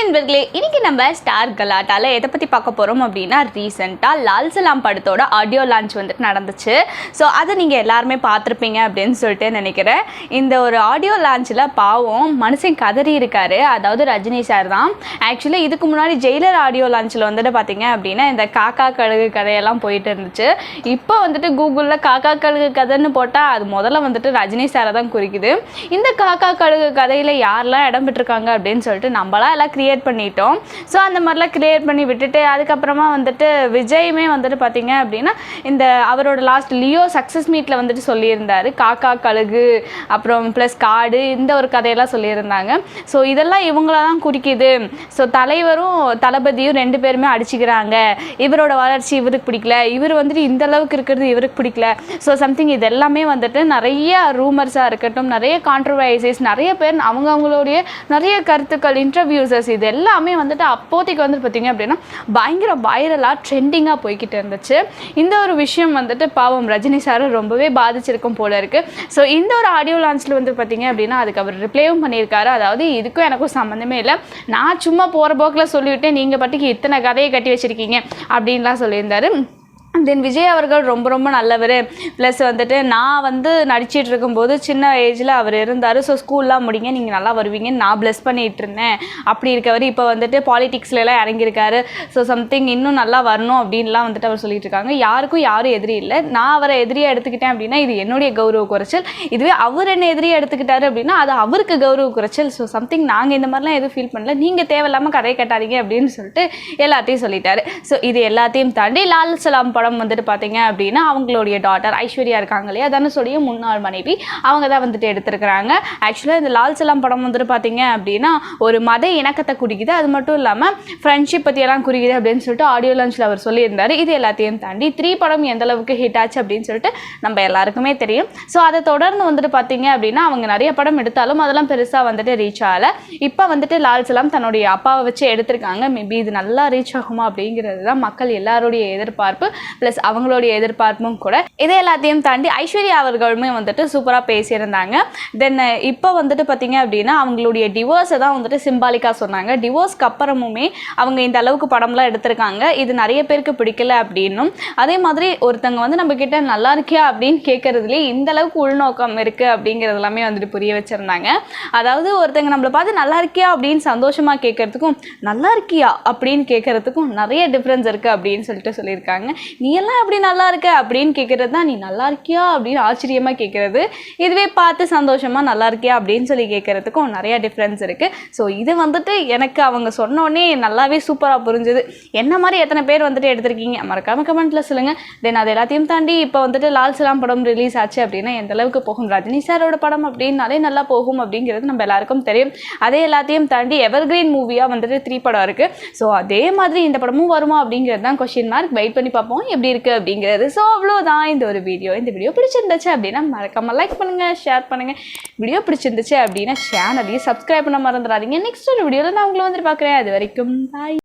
நண்பர்களே இன்னைக்கு நம்ம ஸ்டார் கலாட்டால எதை பற்றி பார்க்க போகிறோம் அப்படின்னா ரீசெண்டாக லால் சலாம் படத்தோட ஆடியோ லான்ச் வந்துட்டு நடந்துச்சு. ஸோ அதை நீங்கள் எல்லாருமே பார்த்துருப்பீங்க அப்படின்னு சொல்லிட்டு நினைக்கிறேன். இந்த ஒரு ஆடியோ லான்ச்சில் பாவம் மனுஷன் கதறி இருக்காரு. அதாவது ரஜினி சார் தான். ஆக்சுவலி இதுக்கு முன்னாடி ஜெயிலர் ஆடியோ லான்ச்சில் வந்துட்டு பார்த்தீங்க அப்படின்னா இந்த காக்கா கழுகு கதையெல்லாம் போயிட்டு இருந்துச்சு. இப்போ வந்துட்டு கூகுளில் காக்கா கழுகு கதைன்னு போட்டால் அது முதல்ல வந்துட்டு ரஜினி சாரை தான் குறிக்குது. இந்த காக்கா கழுகு கதையில் யாரெல்லாம் இடம் பெற்றிருக்காங்க அப்படின்னு சொல்லிட்டு நம்மளாம் எல்லாம் கிரியேட் பண்ணிட்டோம். ஸோ அந்த மாதிரிலாம் கிரியேட் பண்ணி விட்டுட்டு அதுக்கப்புறமா வந்துட்டு விஜயுமே வந்துட்டு பார்த்தீங்க அப்படின்னா இந்த அவரோட லாஸ்ட் லியோ சக்ஸஸ் மீட்டில் வந்துட்டு சொல்லியிருந்தாரு. காக்கா கழுகு அப்புறம் ப்ளஸ் காடு இந்த ஒரு கதையெல்லாம் சொல்லியிருந்தாங்க. ஸோ இதெல்லாம் இவங்கள தான் குறிக்குது. ஸோ தலைவரும் தளபதியும் ரெண்டு பேருமே அடிச்சுக்கிறாங்க. இவரோட வளர்ச்சி இவருக்கு பிடிக்கல. இவர் வந்துட்டு இந்த அளவுக்கு இருக்கிறது இவருக்கு பிடிக்கல. ஸோ சம்திங் இது எல்லாமே வந்துட்டு நிறைய ரூமர்ஸாக இருக்கட்டும் நிறைய கான்ட்ரவைசஸ் நிறைய பேர் அவங்க அவங்களுடைய நிறைய கருத்துக்கள் இன்டர்வியூசஸ் இது எல்லாமே வந்துட்டு அப்போதைக்கு வந்து பார்த்திங்க அப்படின்னா பயங்கர வைரலாக ட்ரெண்டிங்காக போய்கிட்டு இருந்துச்சு. இந்த ஒரு விஷயம் வந்துட்டு பாவம் ரஜினி சார் ரொம்பவே பாதிச்சிருக்கும் போல இருக்குது ஸோ இந்த ஒரு ஆடியோ லான்ச்சில் வந்து பார்த்திங்க அப்படின்னா அதுக்கு அவர் ரிப்ளேவும் பண்ணியிருக்காரு. அதாவது இதுக்கும் எனக்கும் சம்மந்தமே இல்லை. நான் சும்மா போகிற போக்கில் சொல்லிவிட்டேன் நீங்கள் பாட்டுக்கு இத்தனை கதையை கட்டி வச்சிருக்கீங்க அப்படின்லாம் சொல்லியிருந்தாரு. தென் விஜய் அவர்கள் ரொம்ப ரொம்ப நல்லவர். ப்ளஸ் வந்துட்டு நான் வந்து நடிச்சிட்டு இருக்கும்போது சின்ன ஏஜில் அவர் இருந்தார். ஸோ ஸ்கூல்லாம் முடிங்க நீங்கள் நல்லா வருவீங்கன்னு நான் ப்ளஸ் பண்ணிகிட்டு இருந்தேன். அப்படி இருக்கவர் இப்போ வந்துட்டு பாலிடிக்ஸ்லாம் இறங்கியிருக்காரு. ஸோ சம்திங் இன்னும் நல்லா வரணும் அப்படின்லாம் வந்துட்டு அவர் சொல்லிட்டு இருக்காங்க. யாருக்கும் யாரும் எதிரி இல்லை. நான் அவரை எதிரியாக எடுத்துக்கிட்டேன் அப்படின்னா இது என்னுடைய கௌரவ குறைச்சல். இதுவே அவர் என்ன எதிரியாக எடுத்துக்கிட்டாரு அப்படின்னா அது அவருக்கு கௌரவ குறைச்சல். ஸோ சம்திங் நாங்கள் இந்த மாதிரிலாம் எதுவும் ஃபீல் பண்ணல. நீங்கள் தேவையில்லாமல் கதையை கட்டாதீங்க அப்படின்னு சொல்லிட்டு எல்லாத்தையும் சொல்லிட்டாரு. ஸோ இது எல்லாத்தையும் தாண்டி லால் சலாம் படம் வந்துட்டு பார்த்தீங்க அப்படின்னா அவங்களுடைய டாட்டர் ஐஸ்வர்யா இருக்காங்க இல்லையா? தனுஷோடைய முன்னாள் மனைவி. அவங்க தான் வந்துட்டு எடுத்திருக்கிறாங்க. ஆக்சுவலாக இந்த லால் சலாம் படம் வந்துட்டு பார்த்தீங்க அப்படின்னா ஒரு மத இணக்கத்தை குறிக்குது. அது மட்டும் இல்லாமல் ஃப்ரெண்ட்ஷிப் பற்றியெல்லாம் குறிக்குது அப்படின்னு சொல்லிட்டு ஆடியோ லான்ச்சில் அவர் சொல்லியிருந்தார். இது எல்லாத்தையும் தாண்டி த்ரீ படம் எந்த அளவுக்கு ஹிட் ஆச்சு அப்படின்னு சொல்லிட்டு நம்ம எல்லாருக்குமே தெரியும். ஸோ அதை தொடர்ந்து வந்துட்டு பார்த்தீங்க அப்படின்னா அவங்க நிறைய படம் எடுத்தாலும் அதெல்லாம் பெருசாக வந்துட்டு ரீச் ஆகலை. இப்போ வந்துட்டு லால் சலாம் தன்னுடைய அப்பாவை வச்சு எடுத்திருக்காங்க. மேபி இது நல்லா ரீச் ஆகுமா அப்படிங்கிறது தான் மக்கள் எல்லாருடைய எதிர்பார்ப்பு. ப்ளஸ் அவங்களுடைய எதிர்பார்ப்பும் கூட. இதை எல்லாத்தையும் தாண்டி ஐஸ்வர்யா அவர்களுமே வந்துட்டு சூப்பராக பேசியிருந்தாங்க. தென் இப்போ வந்துட்டு பார்த்தீங்க அப்படின்னா அவங்களுடைய டிவோர்ஸை தான் வந்துட்டு சிம்பாலிக்காக சொன்னாங்க. டிவோர்ஸ்க்கு அப்புறமுமே அவங்க இந்த அளவுக்கு படம்லாம் எடுத்திருக்காங்க. இது நிறைய பேருக்கு பிடிக்கல அப்படின்னும். அதே மாதிரி ஒருத்தங்க வந்து நம்ம கிட்ட நல்லா இருக்கியா அப்படின்னு கேட்கறதுலேயே இந்த அளவுக்கு உள்நோக்கம் இருக்கு அப்படிங்கிறது எல்லாமே வந்துட்டு புரிய வச்சிருந்தாங்க. அதாவது ஒருத்தங்க நம்மளை பார்த்து நல்லா இருக்கியா அப்படின்னு சந்தோஷமா கேட்கறதுக்கும் நல்லா இருக்கியா? அப்படின்னு கேட்கறதுக்கும் நிறைய டிஃப்ரென்ஸ் இருக்கு அப்படின்னு சொல்லிட்டு சொல்லியிருக்காங்க. நீ எல்லாம் எப்படி நல்லா இருக்க அப்படின்னு கேட்குறது தான் நீ நல்லா இருக்கியா? அப்படின்னு ஆச்சரியமாக கேட்கறது இதுவே பார்த்து சந்தோஷமாக நல்லா இருக்கியா? அப்படின்னு சொல்லி கேட்கறதுக்கும் நிறையா டிஃப்ரென்ஸ் இருக்குது ஸோ இது வந்துட்டு எனக்கு அவங்க சொன்னோடனே நல்லாவே சூப்பராக புரிஞ்சுது. என்ன மாதிரி எத்தனை பேர் வந்துட்டு எடுத்திருக்கீங்க? மறக்காமல் கமெண்ட்டில் சொல்லுங்கள் தென் அது எல்லாத்தையும் தாண்டி இப்போ வந்துட்டு லால் சலாம் படம் ரிலீஸ் ஆச்சு அப்படின்னா எந்த அளவுக்கு போகும்? ரஜினி சாரோட படம் அப்படின்னாலே நல்லா போகும் அப்படிங்கிறது நம்ம எல்லாருக்கும் தெரியும். அதே எல்லாத்தையும் தாண்டி எவர் கிரீன் மூவியாக வந்துட்டு த்ரீ படம் இருக்குது ஸோ அதே மாதிரி இந்த படமும் வருமா அப்படிங்கிறது தான் கொஸ்டின் மார்க் வெயிட் பண்ணி பார்ப்போம். எப்படி இருக்கு அப்படிங்கிறது. ஸோ அவ்வளோதான் இந்த ஒரு வீடியோ இந்த வீடியோ பிடிச்சிருந்துச்சு அப்படின்னா மறக்காம லைக் பண்ணுங்க ஷேர் பண்ணுங்க. வீடியோ பிடிச்சிருந்துச்சு அப்படின்னா சேனலையும் சப்ஸ்கிரைப் பண்ண மறந்துடாதீங்க. நெக்ஸ்ட் ஒரு வீடியோவில் நான் உங்களை வந்து பார்க்குறேன். அது வரைக்கும் பாய்